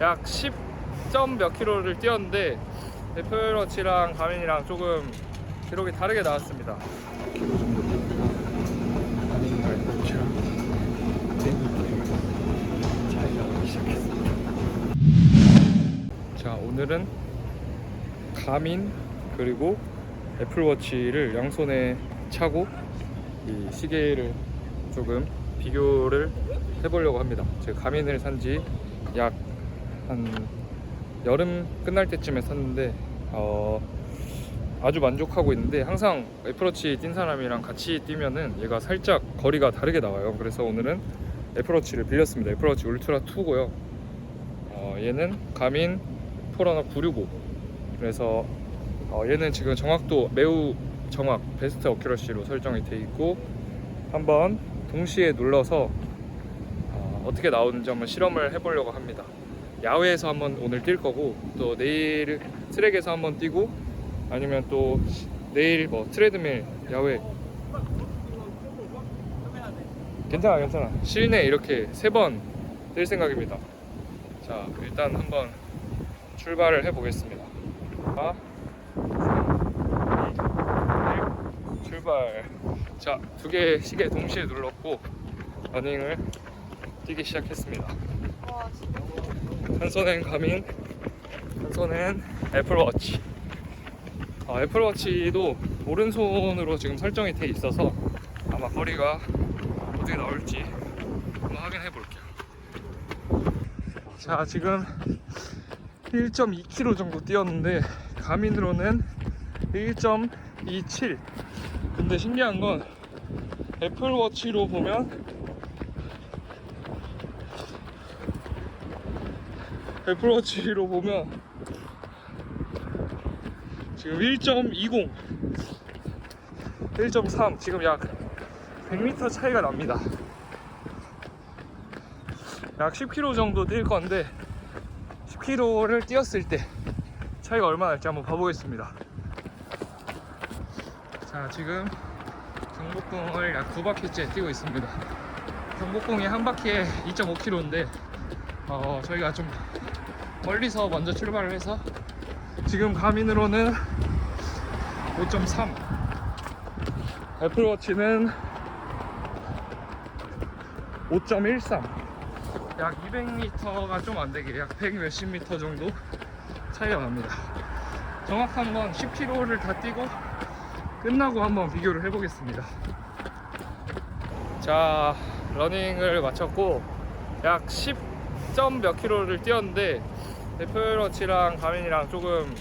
약 10점 몇 킬로를 뛰었는데 애플워치랑 가민이랑 조금 기록이 다르게 나왔습니다. 자 오늘은 가민 그리고 애플워치를 양손에 차고 이 시계를 조금 비교를 해보려고 합니다. 제가 가민을 산지 약 한 여름 끝날 때쯤에 샀는데 어, 아주 만족하고 있는데 항상 애플워치 뛴 사람이랑 같이 뛰면은 얘가 살짝 거리가 다르게 나와요. 그래서 오늘은 애플워치를 빌렸습니다. 애플워치 울트라 2고요. 어, 얘는 가민 포러너 965. 그래서 어, 얘는 지금 정확도 매우 정확 베스트 어큐러시로 설정이 돼 있고 한번 동시에 눌러서 어, 어떻게 나오는지 한번 실험을 해보려고 합니다. 야외에서 한번 오늘 뛸 거고 또 내일 트랙에서 한번 뛰고 아니면 또 내일 뭐 트레드밀 야외 괜찮아 괜찮아 실내 이렇게 세 번 뛸 생각입니다. 자 일단 한번 출발을 해 보겠습니다. 아, 3, 2, 1, 출발. 자, 두 개의 시계 동시에 눌렀고 러닝을 뛰기 시작했습니다. 한 손엔 가민, 한 손엔 애플워치. 아, 애플워치도 오른손으로 지금 설정이 돼 있어서 아마 거리가 어떻게 나올지 한번 확인해 볼게요. 자, 지금 1.2km 정도 뛰었는데 가민으로는 1.27 근데 신기한 건 애플워치로 보면 애플워치로 보면 지금 1.20 1.3 지금 약 100m 차이가 납니다 약 10km 정도 뛸 건데 10km를 뛰었을 때 차이가 얼마나 날지 한번 봐보겠습니다. 자, 지금 경복궁을 약두 바퀴째 뛰고 있습니다. 경복궁이 한 바퀴에 2.5km인데 어, 저희가 좀 멀리서 먼저 출발을 해서 지금 가민으로는 5.3 애플워치는 5.13 약 200m가 좀 안 되게 약 100 몇십 미터 정도 차이가 납니다. 정확한 건 10km를 다 뛰고 끝나고 한번 비교를 해보겠습니다. 자, 러닝을 마쳤고 약 10점 몇 킬로를 뛰었는데 애플워치랑 가민이랑 조금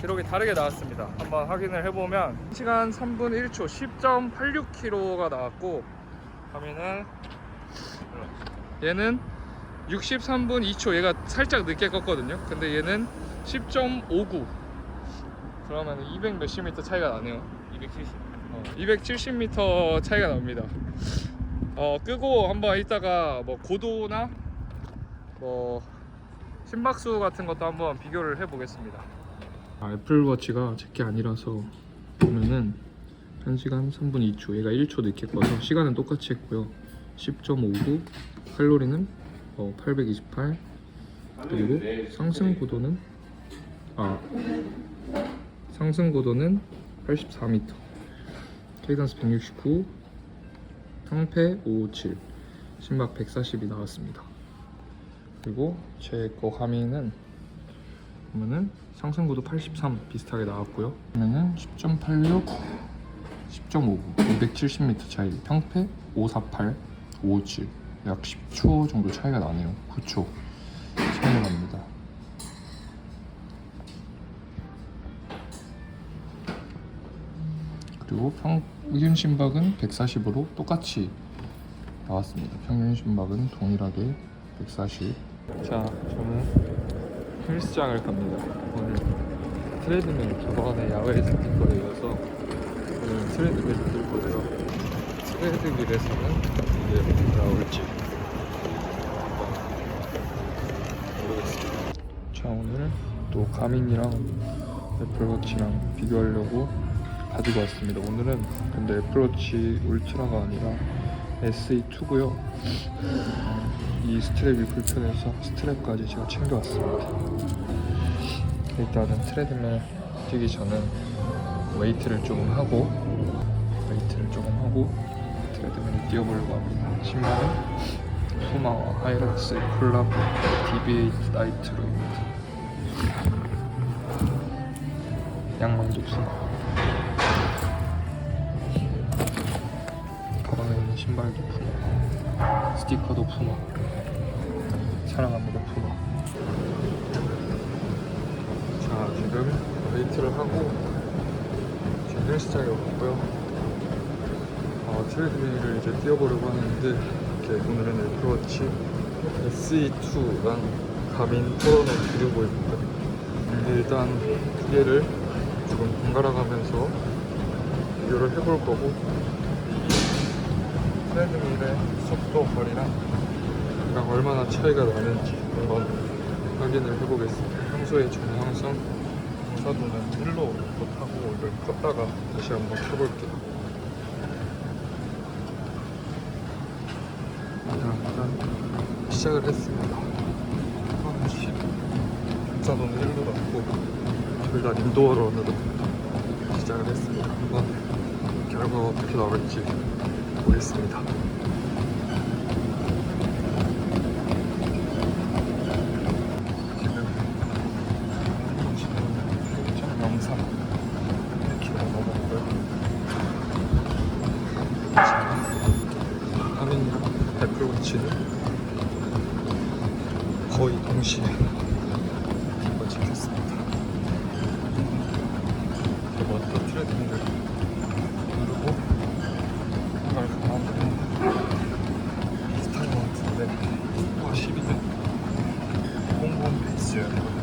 기록이 다르게 나왔습니다. 한번 확인을 해보면 1시간 3분 1초 10.86km가 나왔고 가민은 얘는 63분 2초. 얘가 살짝 늦게 껐거든요. 근데 얘는 10.59 그러면 200 몇십 미터 차이가 나네요. 270. 어, 270m 차이가 납니다. 어 끄고 한번 이따가 뭐 고도나 뭐 심박수 같은 것도 한번 비교를 해 보겠습니다. 아, 애플워치가 제게 아니라서 보면은 1시간 3분 2초 얘가 1초 늦게 꺼서 시간은 똑같이 했고요. 10.59 칼로리는 어, 828 그리고 상승 고도는 아 상승 고도는 84m 케이던스 169 평패 557 심박 140이 나왔습니다 그리고 제거 가미는 보면은 상승 고도 83 비슷하게 나왔고요. 그러면은 10.86 10.59 270m 차이. 평패 548 557 약 10초 정도 차이가 나네요. 9초 차이가 납니다. 그리고 평균 심박은 140으로 똑같이 나왔습니다. 평균 심박은 동일하게 140 자, 저는 헬스장을 갑니다. 오늘 트레드밀 저번에 야외에서 뛴 거여서 오늘 트레드밀 뛸 거고요. 트레드밀에서는 이게 어떻게 나올지 모르겠습니다. 자, 오늘 또 가민이랑 애플워치랑 비교하려고 가지고 왔습니다. 오늘은 근데 애플워치 울트라가 아니라 SE2고요. 이 스트랩이 불편해서 스트랩까지 제가 챙겨왔습니다. 일단은 트레드밀 뛰기 전에 웨이트를 조금 하고 웨이트를 조금 하고 트레드밀을 뛰어보려고 합니다. 신발은 푸마와 하이락스의 콜라보 DB8 나이트로입니다. 양말도. 가방 신발도 푸마. 스티커도 푸마. 사랑합니다 푸마. 자 지금 웨이트를 하고 지금 헬스장에 왔고요 어, 트레드밀을 이제 뛰어보려고 하는데 이렇게 오늘은 애플워치 SE2랑 가민 토론을 기르고 있고요 일단 두 개를 조금 번갈아 가면서 비교를 해볼 거고 이 트레드밀의 속도 거리랑 랑 얼마나 차이가 나는지 한번 확인을 해보겠습니다. 평소에 항상 공사도는 1로 타고 이걸 걷다가 다시 한번 타볼게요. 일단, 시작을 했습니다. 하나씩 공사도는 1로 탔고 둘다 인도어 런으로 시작을 했습니다. 한번 결과가 어떻게 나올지 보겠습니다. 지금 0.03 1km 넘었고요. 지금 하민이랑 애플워치는 거의 동시에 이거 찍혔습니다. 먼저 트레드밀을 누르고 이걸 가만두면 비슷한 것 같은데 속도가 12는 공공 페이스였거든요.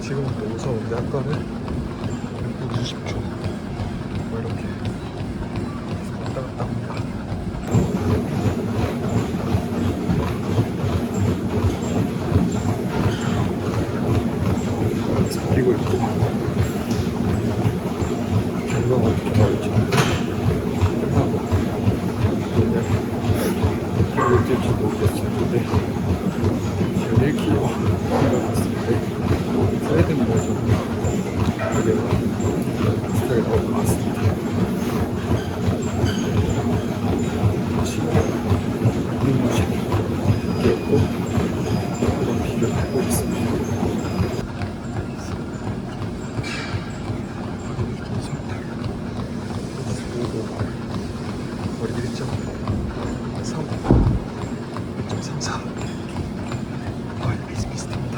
지금은 너무 아까는 120초 뭐 이렇게 왔다 갔다 합니다. 뛰고 있고 결과가 어떻게 나올지 끝나고 오늘 어떻게 뛸지 모르겠었는데 지금 1km 내려갔을 때 트레드밀에서 되게 비슷하게 나올 것 같습니다 지금 눈부시 뛰었고 한번 비교를 해보겠습니다 머리 1.3 1.34 거의 비슷비슷합니다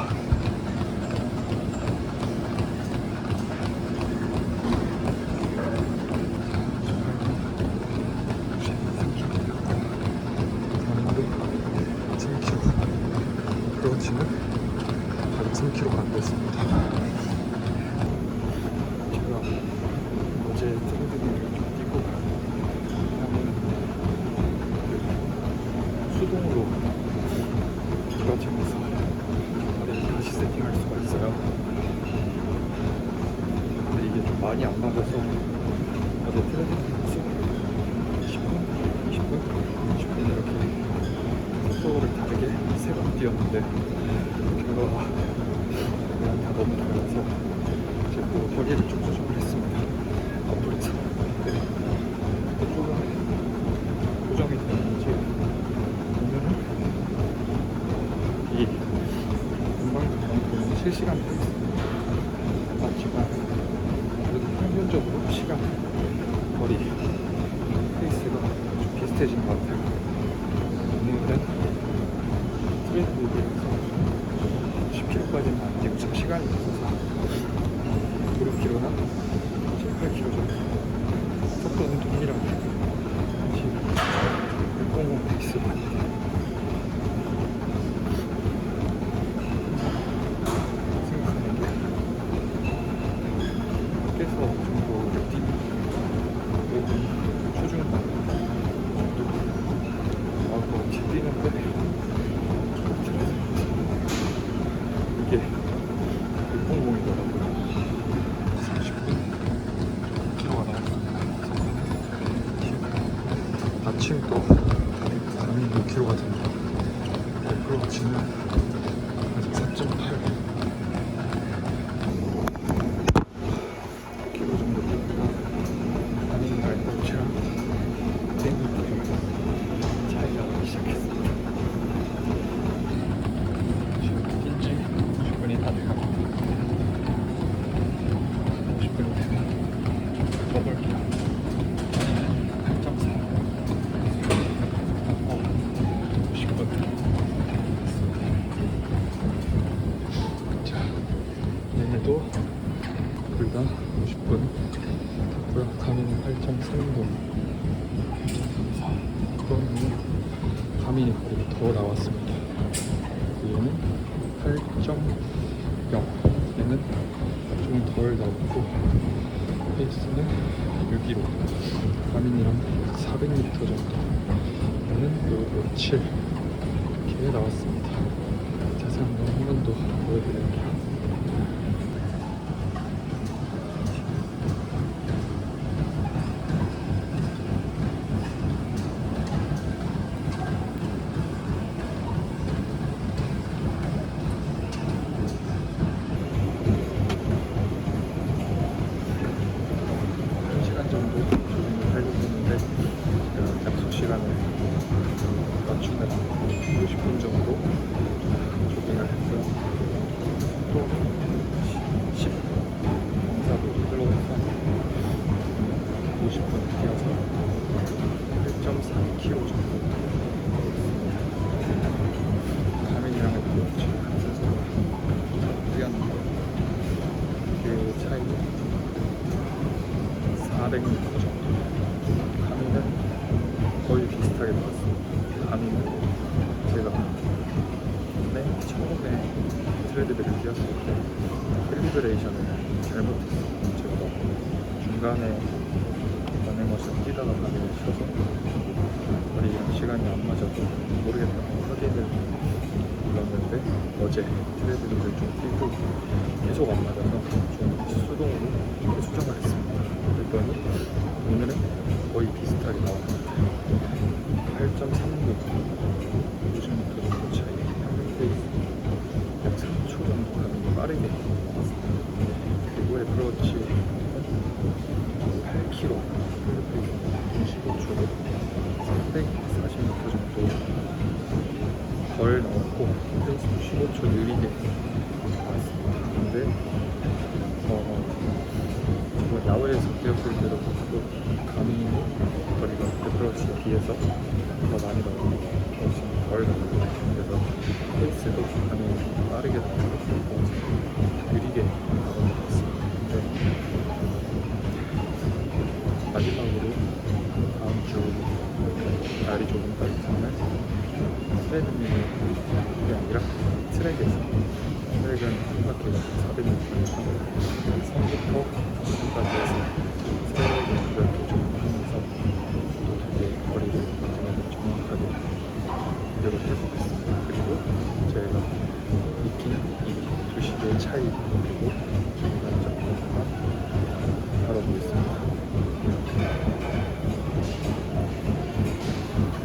가는데 3kg 그렇지는 한 3kg가 안 됐습니다 제가 어제 트레드밀을 좀 뛰고 하면 그 수동으로 기가집에서 다리 다시 세팅할 수가 있어요. 근데 이게 좀 많이 안 맞아서 어제 트레드밀에서 10분, 20분, 20분 이렇게 속도를 다르게 세번 뛰었는데 결과가 그냥 다 너무 달라서 또 거리를 좀 조정을 했습니다. 앞으로서 네. 조금 고정이 되는지 보면은 이 금방 보면 실시간 맞지만 평균적으로 시간 거 7도 6km가 됩니다. 100% 지는 가민이 그리고 더 나왔습니다. 얘는 8.0 얘는 좀 덜 나왔고 페이스는 6km 가민이랑 400m 정도. 얘는 7 이렇게 나왔습니다. 자세한 건 한 번 더 보여드릴게요 한 시간 정도 조깅을 하려고 했는데 제가 약속 시간을 맞추느라 50분 정도 조깅을 했고요. 또 10, 공사도 흘러가서 50분 뛰어서 1.4km 정도 가민이랑 이렇게 하면서 뛰었는데 그 차이는 400m 정도 가면은 거의 비슷하게 나왔어요 가면은 제가 맨 처음에 뛰었을 때 캘리브레이션을 잘못했어요 제가 중간에 러닝머신 뛰다가 가면을 쳐서 머리랑 시간이 안 맞아서 모르겠다고 확인을 눌렀는데 어제 트레드밀을 좀 뛰고 계속 안 맞아서 좀 수동으로 이렇게 수정을 했습니다. 그랬더니 오늘은 거의 비슷하게 나온 것 같아요. 8.36 50m 정도 차이 평균 페이스 약 3초 정도 가면 빠르게 나왔습니다. 그리고 애플워치 8km 평균 페이스 95초로 340m 정도 덜 나왔고 페이스 15초 느리게. 근데 어, 정말 야외에서 뛰었을 때도 또 감이 거리가 애플워치에 비해서 더 많이 나오고 훨씬 덜 나오고 그래서 페이스도 감이 빠르게 나오고 느리게 나오는 것 같습니다. 근데 마지막으로 다음 주 날이 조금 더 아니라 트랙에서 트랙은 한 바퀴가 400m니까 3부터 9까지 해서 몇개